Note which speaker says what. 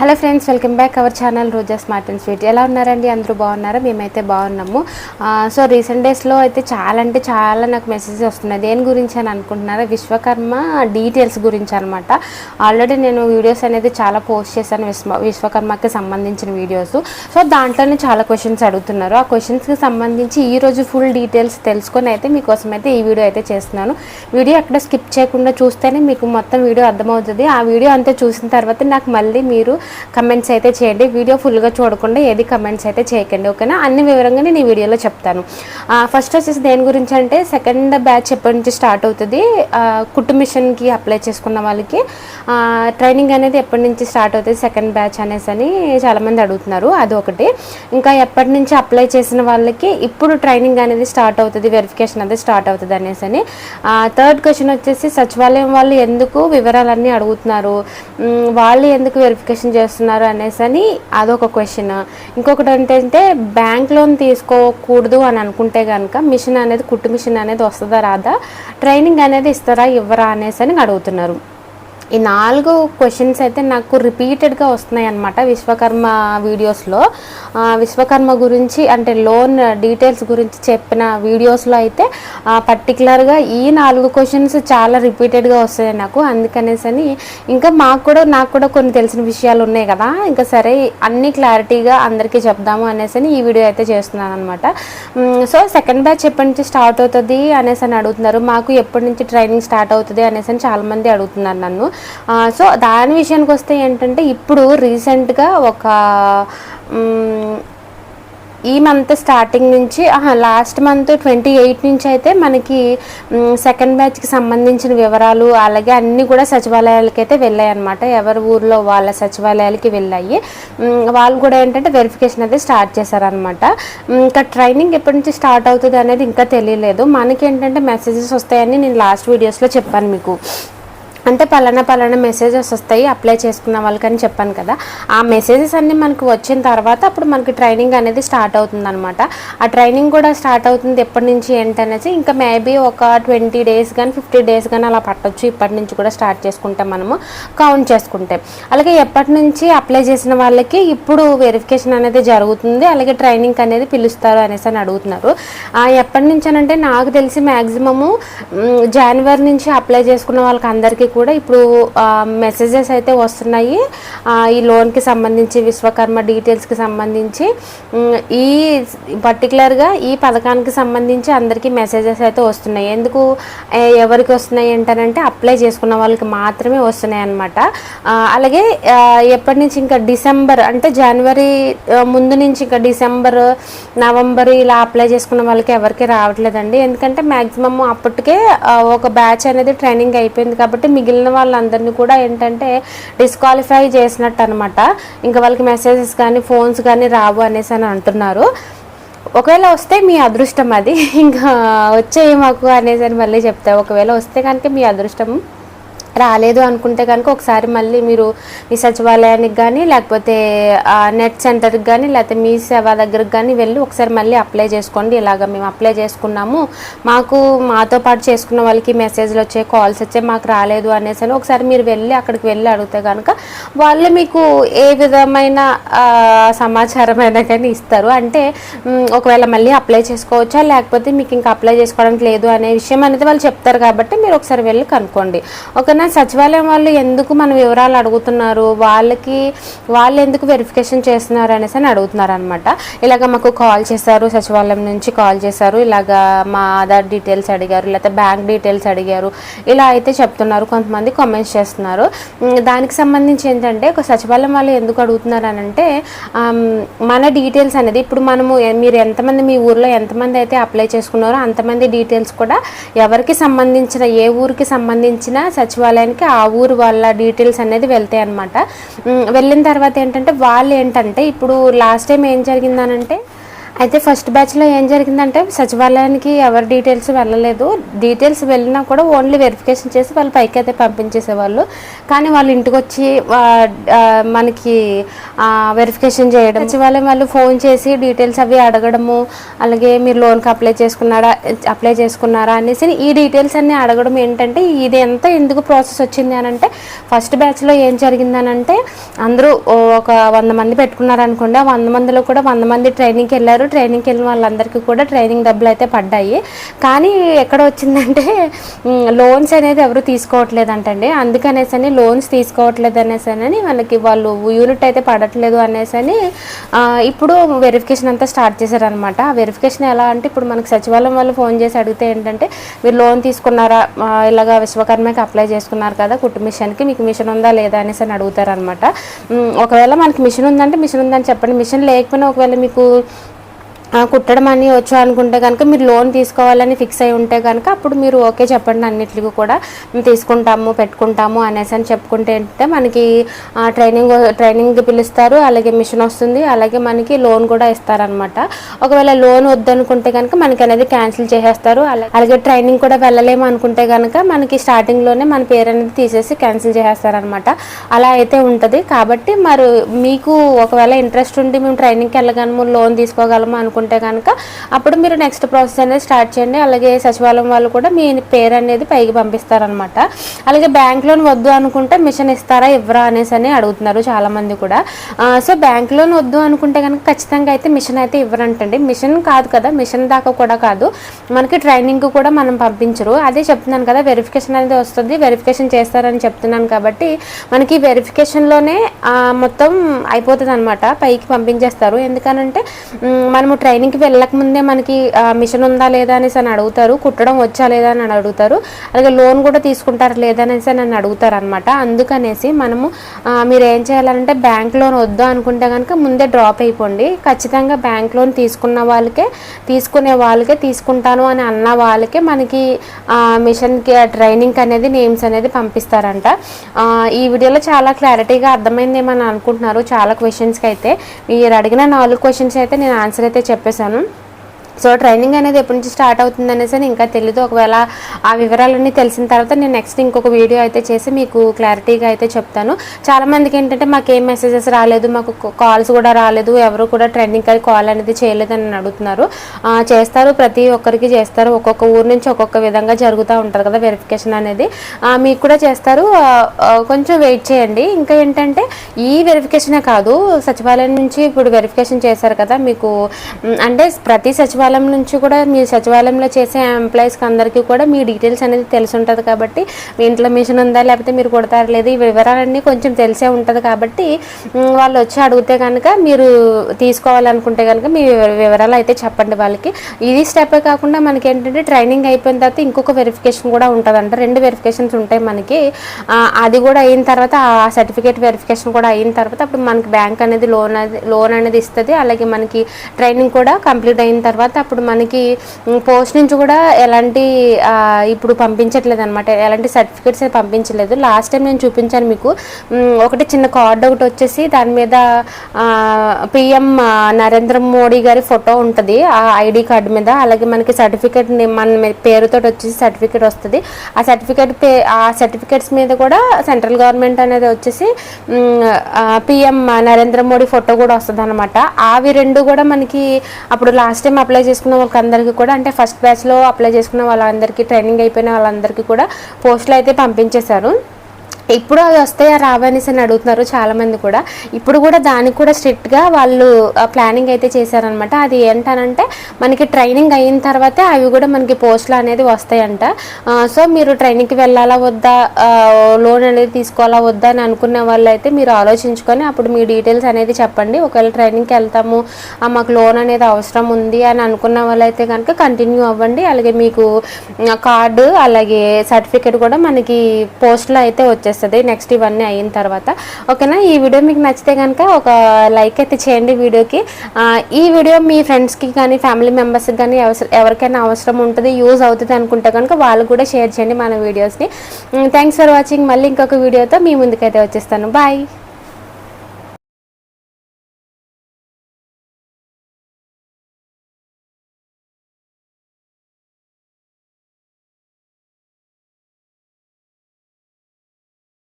Speaker 1: Hello friends welcome back our channel Roja smart and sweet. ఎలా ఉన్నారండి? అందరూ బాగున్నారా? మేమైతే బాగున్నాము. సో రీసెంట్ డేస్లో అయితే చాలా అంటే చాలా నాకు మెసేజ్ వస్తున్నాయి. దేని గురించి అని అనుకుంటున్నారా? విశ్వకర్మ డీటెయిల్స్ గురించి అనమాట ఆల్రెడీ నేను వీడియోస్ అనేది చాలా పోస్ట్ చేశాను విశ్వ విశ్వకర్మకి సంబంధించిన వీడియోస్. సో దాంట్లోనే చాలా క్వశ్చన్స్ అడుగుతున్నారు. ఆ క్వశ్చన్స్కి సంబంధించి ఈరోజు ఫుల్ డీటెయిల్స్ తెలుసుకొని అయితే మీకోసం అయితే ఈ వీడియో అయితే చేస్తున్నాను. వీడియో అక్కడ స్కిప్ చేయకుండా చూస్తేనే మీకు మొత్తం వీడియో అర్థమవుతుంది. ఆ వీడియో అంతా చూసిన తర్వాత నాకు మళ్ళీ మీరు కమెంట్స్ అయితే చేయండి. వీడియో ఫుల్గా చూడకుండా ఏది కమెంట్స్ అయితే చేయకండి ఓకేనా? అన్ని వివరంగా నేను ఈ వీడియోలో చెప్తాను. ఫస్ట్ వచ్చేసి దేని గురించి అంటే సెకండ్ బ్యాచ్ ఎప్పటి నుంచి స్టార్ట్ అవుతుంది? ఆ, కుట్టు మిషన్కి అప్లై చేసుకున్న వాళ్ళకి. ట్రైనింగ్ అనేది ఎప్పటి నుంచి స్టార్ట్ అవుతుంది? సెకండ్ బ్యాచ్ అనేసి అని చాలామంది అడుగుతున్నారు. అది ఒకటి. ఇంకా ఎప్పటి నుంచి అప్లై చేసిన వాళ్ళకి ఇప్పుడు ట్రైనింగ్ అనేది స్టార్ట్ అవుతుంది? వెరిఫికేషన్ అనేది స్టార్ట్ అవుతుంది అనేసి అని. థర్డ్ క్వశ్చన్ వచ్చేసి సచివాలయం వాళ్ళు ఎందుకు వివరాలన్నీ అడుగుతున్నారు? వాళ్ళు ఎందుకు వెరిఫికేషన్ చేస్తున్నారు అనేసి అని అదొక క్వశ్చన్ ఇంకొకటి ఏంటంటే బ్యాంక్ లోన్ తీసుకోకూడదు అని అనుకుంటే కనుక మిషన్ అనేది కుట్టు మిషన్ అనేది వస్తుందా రాదా? ట్రైనింగ్ అనేది ఇస్తారా ఇవ్వరా అనేసి అని అడుగుతున్నారు. ఈ నాలుగు క్వశ్చన్స్ అయితే నాకు రిపీటెడ్గా వస్తున్నాయి అనమాట విశ్వకర్మ వీడియోస్లో విశ్వకర్మ గురించి అంటే లోన్ డీటెయిల్స్ గురించి చెప్పిన వీడియోస్లో అయితే పర్టికులర్గా ఈ నాలుగు క్వశ్చన్స్ చాలా రిపీటెడ్గా వస్తాయి నాకు. అందుకనేసి అని ఇంకా మాకు కూడా నాకు కూడా కొన్ని తెలిసిన విషయాలు ఉన్నాయి కదా. ఇంకా సరే అన్ని క్లారిటీగా అందరికీ చెప్దాము అనేసి అని ఈ వీడియో అయితే చేస్తున్నాను అనమాట సో సెకండ్ బ్యాచ్ ఎప్పటి నుంచి స్టార్ట్ అవుతుంది అనేసి అని అడుగుతున్నారు. మాకు ఎప్పటి నుంచి ట్రైనింగ్ స్టార్ట్ అవుతుంది అనేసి అని చాలామంది అడుగుతున్నారు నన్ను. సో దాని విషయానికి వస్తే ఏంటంటే ఇప్పుడు రీసెంట్గా ఒక ఈ మంత్ స్టార్టింగ్ నుంచి లాస్ట్ మంత్ ట్వంటీ ఎయిట్ నుంచి అయితే మనకి సెకండ్ బ్యాచ్కి సంబంధించిన వివరాలు అలాగే అన్నీ కూడా సచివాలయాలకి అయితే వెళ్ళాయి అనమాట ఎవరి ఊర్లో వాళ్ళ సచివాలయాలకి వెళ్ళాయి. వాళ్ళు కూడా ఏంటంటే వెరిఫికేషన్ అయితే స్టార్ట్ చేశారనమాట ఇంకా ట్రైనింగ్ ఎప్పటి నుంచి స్టార్ట్ అవుతుంది అనేది ఇంకా తెలియలేదు. మనకి ఏంటంటే మెసేజెస్ వస్తాయని నేను లాస్ట్ వీడియోస్లో చెప్పాను మీకు. అంటే పలానా పలానా మెసేజెస్ వస్తాయి అప్లై చేసుకున్న వాళ్ళకని చెప్పాను కదా. ఆ మెసేజెస్ అన్నీ మనకు వచ్చిన తర్వాత అప్పుడు మనకి ట్రైనింగ్ అనేది స్టార్ట్ అవుతుంది అనమాట ఆ ట్రైనింగ్ కూడా స్టార్ట్ అవుతుంది ఎప్పటి నుంచి ఏంటనేసి ఇంకా మేబీ ఒక ట్వంటీ డేస్ కానీ ఫిఫ్టీ డేస్ కానీ అలా పట్టొచ్చు. ఇప్పటి నుంచి కూడా స్టార్ట్ చేసుకుంటే మనము కౌంట్ చేసుకుంటే. అలాగే ఎప్పటి నుంచి అప్లై చేసిన వాళ్ళకి ఇప్పుడు వెరిఫికేషన్ అనేది జరుగుతుంది. అలాగే ట్రైనింగ్ అనేది పిలుస్తారు అనేసి అని అడుగుతున్నారు. ఎప్పటి నుంచి అని అంటే నాకు తెలిసి మ్యాక్సిమము జనవరి నుంచి అప్లై చేసుకున్న వాళ్ళకి అందరికీ కూడా ఇప్పుడు మెసేజెస్ అయితే వస్తున్నాయి. ఈ లోన్కి సంబంధించి విశ్వకర్మ డీటెయిల్స్కి సంబంధించి ఈ పర్టికులర్గా ఈ పథకానికి సంబంధించి అందరికీ మెసేజెస్ అయితే వస్తున్నాయి. ఎందుకు ఎవరికి వస్తున్నాయి ఏంటనంటే అప్లై చేసుకున్న వాళ్ళకి మాత్రమే వస్తున్నాయి అనమాట అలాగే ఎప్పటి నుంచి ఇంకా డిసెంబర్ అంటే జనవరి ముందు నుంచి ఇంకా డిసెంబర్ నవంబర్ ఇలా అప్లై చేసుకున్న వాళ్ళకి ఎవరికి రావట్లేదండి. ఎందుకంటే మ్యాక్సిమం అప్పటికే ఒక బ్యాచ్ అనేది ట్రైనింగ్ అయిపోయింది కాబట్టి మిగిలిన మిగిలిన వాళ్ళందరినీ కూడా ఏంటంటే డిస్క్వాలిఫై చేసినట్టు అనమాట ఇంకా వాళ్ళకి మెసేజెస్ కానీ ఫోన్స్ కానీ రావు అనేసి అని అంటున్నారు. ఒకవేళ వస్తే మీ అదృష్టం అది. ఇంకా వచ్చేయి మాకు అనేసి అని మళ్ళీ చెప్తా ఒకవేళ వస్తే కనుక మీ అదృష్టం రాలేదు అనుకుంటే కనుక ఒకసారి మళ్ళీ మీరు మీ సచివాలయానికి కానీ లేకపోతే నెట్ సెంటర్కి కానీ లేకపోతే మీ సేవ దగ్గరకు కానీ వెళ్ళి ఒకసారి మళ్ళీ అప్లై చేసుకోండి. ఇలాగ మేము అప్లై చేసుకున్నాము. మాకు మాతో పాటు చేసుకున్న వాళ్ళకి మెసేజ్లు వచ్చాయి కాల్స్ వచ్చాయి మాకు రాలేదు అనేసి అని ఒకసారి మీరు వెళ్ళి అక్కడికి వెళ్ళి అడిగితే కనుక వాళ్ళు మీకు ఏ విధమైన సమాచారం అయినా కానీ ఇస్తారు. అంటే ఒకవేళ మళ్ళీ అప్లై చేసుకోవచ్చా? లేకపోతే మీకు ఇంకా అప్లై చేసుకోవడానికి లేదు అనే విషయం అనేది వాళ్ళు చెప్తారు కాబట్టి మీరు ఒకసారి వెళ్ళి కనుక్కోండి. ఓకేనా? సచివాలయం వాళ్ళు ఎందుకు మన వివరాలు అడుగుతున్నారు? వాళ్ళకి వాళ్ళు ఎందుకు వెరిఫికేషన్ చేస్తున్నారు అనేసి అని అడుగుతున్నారు అనమాట ఇలాగ మాకు కాల్ చేశారు సచివాలయం నుంచి కాల్ చేశారు. ఇలాగ మా ఆధార్ డీటెయిల్స్ అడిగారు లేకపోతే బ్యాంక్ డీటెయిల్స్ అడిగారు. ఇలా అయితే చెప్తున్నారు కొంతమంది కామెంట్స్ చేస్తున్నారు. దానికి సంబంధించి ఏంటంటే ఒక సచివాలయం వాళ్ళు ఎందుకు అడుగుతున్నారు అని అంటే మన డీటెయిల్స్ అనేది ఇప్పుడు మనము మీరు ఎంతమంది మీ ఊర్లో ఎంతమంది అయితే అప్లై చేసుకున్నారో అంతమంది డీటెయిల్స్ కూడా ఎవరికి సంబంధించిన ఏ ఊరికి సంబంధించిన సచివాలయం కార్యాలయానికి ఆ ఊరు వాళ్ళ డీటెయిల్స్ అనేది వెళ్తాయి అనమాట వెళ్ళిన తర్వాత ఏంటంటే వాళ్ళు ఏంటంటే ఇప్పుడు లాస్ట్ టైం ఏం జరిగిందనంటే అయితే ఫస్ట్ బ్యాచ్లో ఏం జరిగిందంటే సచివాలయానికి ఎవరి డీటెయిల్స్ వెళ్ళలేదు. డీటెయిల్స్ వెళ్ళినా కూడా ఓన్లీ వెరిఫికేషన్ చేసి వాళ్ళు పైకి అయితే పంపించేసేవాళ్ళు. కానీ వాళ్ళు ఇంటికి వచ్చి మనకి వెరిఫికేషన్ చేయడం సచివాలయం వాళ్ళు ఫోన్ చేసి డీటెయిల్స్ అవి అడగడము అలాగే మీరు లోన్కి అప్లై చేసుకున్నారా అప్లై చేసుకున్నారా అనేసి ఈ డీటెయిల్స్ అన్ని అడగడం ఏంటంటే ఇది ఎంత ఎందుకు ప్రాసెస్ వచ్చింది అని అంటే ఫస్ట్ బ్యాచ్లో ఏం జరిగిందనంటే అందరూ ఒక వంద మంది పెట్టుకున్నారనుకోండి. ఆ వంద మందిలో కూడా వంద మంది ట్రైనింగ్కి వెళ్ళారు. ట్రైనింగ్కి వెళ్ళిన వాళ్ళందరికీ కూడా ట్రైనింగ్ డబ్బులు అయితే పడ్డాయి. కానీ ఎక్కడ వచ్చిందంటే లోన్స్ అనేది ఎవరు తీసుకోవట్లేదంటండి. అందుకనేసని అందుకనేసి అని లోన్స్ తీసుకోవట్లేదు అనేసి అని మనకి వాళ్ళు యూనిట్ అయితే పడట్లేదు అనేసి అని ఇప్పుడు వెరిఫికేషన్ అంతా స్టార్ట్ చేశారనమాట. ఆ వెరిఫికేషన్ ఎలా అంటే ఇప్పుడు మనకి సచివాలయం వాళ్ళు ఫోన్ చేసి అడిగితే ఏంటంటే మీరు లోన్ తీసుకున్నారా? ఇలాగా విశ్వకర్మకి అప్లై చేసుకున్నారు కదా కుట్టు మిషన్కి మీకు మిషన్ ఉందా లేదా? అనేసి అని అడుగుతారనమాట ఒకవేళ మనకి మిషన్ ఉందంటే మిషన్ ఉందని చెప్పండి. మిషన్ లేకపోయినా ఒకవేళ మీకు కుట్టడం అని వచ్చు అనుకుంటే కనుక మీరు లోన్ తీసుకోవాలని ఫిక్స్ అయి ఉంటే కనుక అప్పుడు మీరు ఓకే చెప్పండి అన్నిటికీ కూడా. మేము తీసుకుంటాము పెట్టుకుంటాము అనేసి అని చెప్పుకుంటే మనకి ట్రైనింగ్ ట్రైనింగ్ పిలుస్తారు. అలాగే మిషన్ వస్తుంది. అలాగే మనకి లోన్ కూడా ఇస్తారనమాట ఒకవేళ లోన్ వద్దనుకుంటే కనుక మనకి అనేది క్యాన్సిల్ చేసేస్తారు. అలాగే ట్రైనింగ్ కూడా వెళ్ళలేము అనుకుంటే కనుక మనకి స్టార్టింగ్లోనే మన పేరు అనేది తీసేసి క్యాన్సిల్ చేసేస్తారనమాట అలా అయితే ఉంటుంది. కాబట్టి మరి మీకు ఒకవేళ ఇంట్రెస్ట్ ఉండి మేము ట్రైనింగ్కి వెళ్ళగలము లోన్ తీసుకోగలము అనుకుంటే కనుక అప్పుడు మీరు నెక్స్ట్ ప్రాసెస్ అనేది స్టార్ట్ చేయండి. అలాగే సచివాలయం వాళ్ళు కూడా మీ పేరు అనేది పైకి పంపిస్తారనమాట అలాగే బ్యాంక్ లోన్ వద్దు అనుకుంటే మిషన్ ఇస్తారా ఇవ్వరా అనేసి అని అడుగుతున్నారు చాలామంది కూడా. సో బ్యాంక్ లోన్ వద్దు అనుకుంటే కనుక ఖచ్చితంగా అయితే మిషన్ అయితే ఇవ్వరంటండి. మిషన్ కాదు కదా మిషన్ దాకా కూడా కాదు. మనకి ట్రైనింగ్ కూడా మనం పంపించరు. అదే చెప్తున్నాను కదా వెరిఫికేషన్ అనేది వస్తుంది. వెరిఫికేషన్ చేస్తారని చెప్తున్నాను కాబట్టి మనకి వెరిఫికేషన్లోనే మొత్తం అయిపోతుంది అనమాట పైకి పంపించేస్తారు. ఎందుకనంటే మనము ట్రైనింగ్కి వెళ్ళక ముందే మనకి మిషన్ ఉందా లేదా అనేసి అని అడుగుతారు. కుట్టడం వచ్చా లేదా అని అడుగుతారు. అలాగే లోన్ కూడా తీసుకుంటారా లేదా అనేసి నన్ను అడుగుతారు అనమాట అందుకనేసి మనము మీరు ఏం చేయాలంటే బ్యాంక్ లోన్ వద్దు అనుకుంటే కనుక ముందే డ్రాప్ అయిపోండి. ఖచ్చితంగా బ్యాంక్ లోన్ తీసుకున్న వాళ్ళకే తీసుకునే వాళ్ళకే తీసుకుంటాను అని అన్న వాళ్ళకే మనకి మిషన్కి ట్రైనింగ్ అనేది నేమ్స్ అనేది పంపిస్తారంట. ఈ వీడియోలో చాలా క్లారిటీగా అర్థమైందేమని అనుకుంటున్నారు? చాలా క్వశ్చన్స్కి అయితే మీరు అడిగిన నాలుగు క్వశ్చన్స్ అయితే నేను ఆన్సర్ అయితే చెప్పేశాను. సో ట్రైనింగ్ అనేది ఎప్పటి నుంచి స్టార్ట్ అవుతుంది అనేసి ఇంకా తెలీదు. ఒకవేళ ఆ వివరాలన్నీ తెలిసిన తర్వాత నేను నెక్స్ట్ ఇంకొక వీడియో అయితే చేసి మీకు క్లారిటీగా అయితే చెప్తాను. చాలా మందికి ఏంటంటే మాకు ఏం మెసేజెస్ రాలేదు మాకు కాల్స్ కూడా రాలేదు ఎవరు కూడా ట్రైనింగ్ అది కాల్ అనేది చేయలేదని అడుగుతున్నారు. చేస్తారు ప్రతి ఒక్కరికి చేస్తారు. ఒక్కొక్క ఊరు నుంచి ఒక్కొక్క విధంగా జరుగుతూ ఉంటుంది కదా వెరిఫికేషన్ అనేది. మీకు కూడా చేస్తారు. కొంచెం వెయిట్ చేయండి. ఇంకా ఏంటంటే ఈ వెరిఫికేషనే కాదు సచివాలయం నుంచి ఇప్పుడు వెరిఫికేషన్ చేశారు కదా మీకు అంటే ప్రతి సచివాలయం నుంచి కూడా మీ సచివాలయంలో చేసే ఎంప్లాయీస్కి అందరికీ కూడా మీ డీటెయిల్స్ అనేది తెలిసి ఉంటుంది కాబట్టి మీ ఇంట్లో మిషన్ ఉందా లేకపోతే మీరు కొడతారు లేదు ఈ వివరాలన్నీ కొంచెం తెలిసే ఉంటుంది కాబట్టి వాళ్ళు వచ్చి అడిగితే కనుక మీరు తీసుకోవాలనుకుంటే కనుక మీ వివరాలు అయితే చెప్పండి వాళ్ళకి. ఇది స్టెప్పే కాకుండా మనకి ఏంటంటే ట్రైనింగ్ అయిపోయిన తర్వాత ఇంకొక వెరిఫికేషన్ కూడా ఉంటుందంట. రెండు వెరిఫికేషన్స్ ఉంటాయి మనకి. అది కూడా అయిన తర్వాత ఆ సర్టిఫికేట్ వెరిఫికేషన్ కూడా అయిన తర్వాత అప్పుడు మనకి బ్యాంక్ అనేది లోన్ అది లోన్ అనేది ఇస్తుంది. అలాగే మనకి ట్రైనింగ్ కూడా కంప్లీట్ అయిన తర్వాత అప్పుడు మనకి పోస్ట్ నుంచి కూడా ఎలాంటి ఇప్పుడు పంపించట్లేదు అనమాట ఎలాంటి సర్టిఫికేట్స్ పంపించలేదు. లాస్ట్ టైం నేను చూపించాను మీకు. ఒకటి చిన్న కార్డ్ ఒకటి వచ్చేసి దాని మీద పిఎం నరేంద్ర మోడీ గారి ఫోటో ఉంటుంది. ఆ ఐడి కార్డు మీద. అలాగే మనకి సర్టిఫికేట్ మన పేరుతో వచ్చేసి సర్టిఫికేట్ వస్తుంది. ఆ సర్టిఫికేట్ పే ఆ సర్టిఫికేట్స్ మీద కూడా సెంట్రల్ గవర్నమెంట్ అనేది వచ్చేసి పిఎం నరేంద్ర మోడీ ఫోటో కూడా వస్తుంది అనమాట అవి రెండు కూడా మనకి అప్పుడు లాస్ట్ టైం అప్లై అప్లై చేసుకున్న వాళ్ళకందరికీ కూడా అంటే ఫస్ట్ బ్యాచ్లో అప్లై చేసుకున్న వాళ్ళందరికీ ట్రైనింగ్ అయిపోయిన వాళ్ళందరికీ కూడా పోస్టులు అయితే పంపించేశారు. ఇప్పుడు అవి వస్తాయా రావనేసి అని అడుగుతున్నారు చాలామంది కూడా. ఇప్పుడు కూడా దానికి కూడా స్ట్రిక్ట్గా వాళ్ళు ప్లానింగ్ అయితే చేశారనమాట. అది ఏంటనంటే మనకి ట్రైనింగ్ అయిన తర్వాతే అవి కూడా మనకి పోస్టులు అనేది వస్తాయంట. సో మీరు ట్రైనింగ్కి వెళ్ళాలా వద్దా? లోన్ అనేది తీసుకోవాలా వద్దా అని అనుకునే వాళ్ళు అయితే మీరు ఆలోచించుకొని అప్పుడు మీ డీటెయిల్స్ అనేది చెప్పండి. ఒకవేళ ట్రైనింగ్కి వెళ్తాము మాకు లోన్ అనేది అవసరం ఉంది అని అనుకున్న వాళ్ళైతే కనుక కంటిన్యూ అవ్వండి. అలాగే మీకు కార్డు అలాగే సర్టిఫికేట్ కూడా మనకి పోస్ట్లో అయితే వచ్చేస్తుంది నెక్స్ట్ ఇవన్నీ అయిన తర్వాత. ఓకేనా? ఈ వీడియో మీకు నచ్చితే కనుక ఒక లైక్ అయితే చేయండి వీడియోకి. ఈ వీడియో మీ ఫ్రెండ్స్కి కానీ ఫ్యామిలీ మెంబర్స్కి కానీ అవసరం ఎవరికైనా అవసరం ఉంటుంది యూజ్ అవుతుంది అనుకుంటే కనుక వాళ్ళు కూడా షేర్ చేయండి మన వీడియోస్ని. Thanks for watching. మళ్ళీ ఇంకొక వీడియోతో మీ ముందుకైతే వచ్చేస్తాను. బాయ్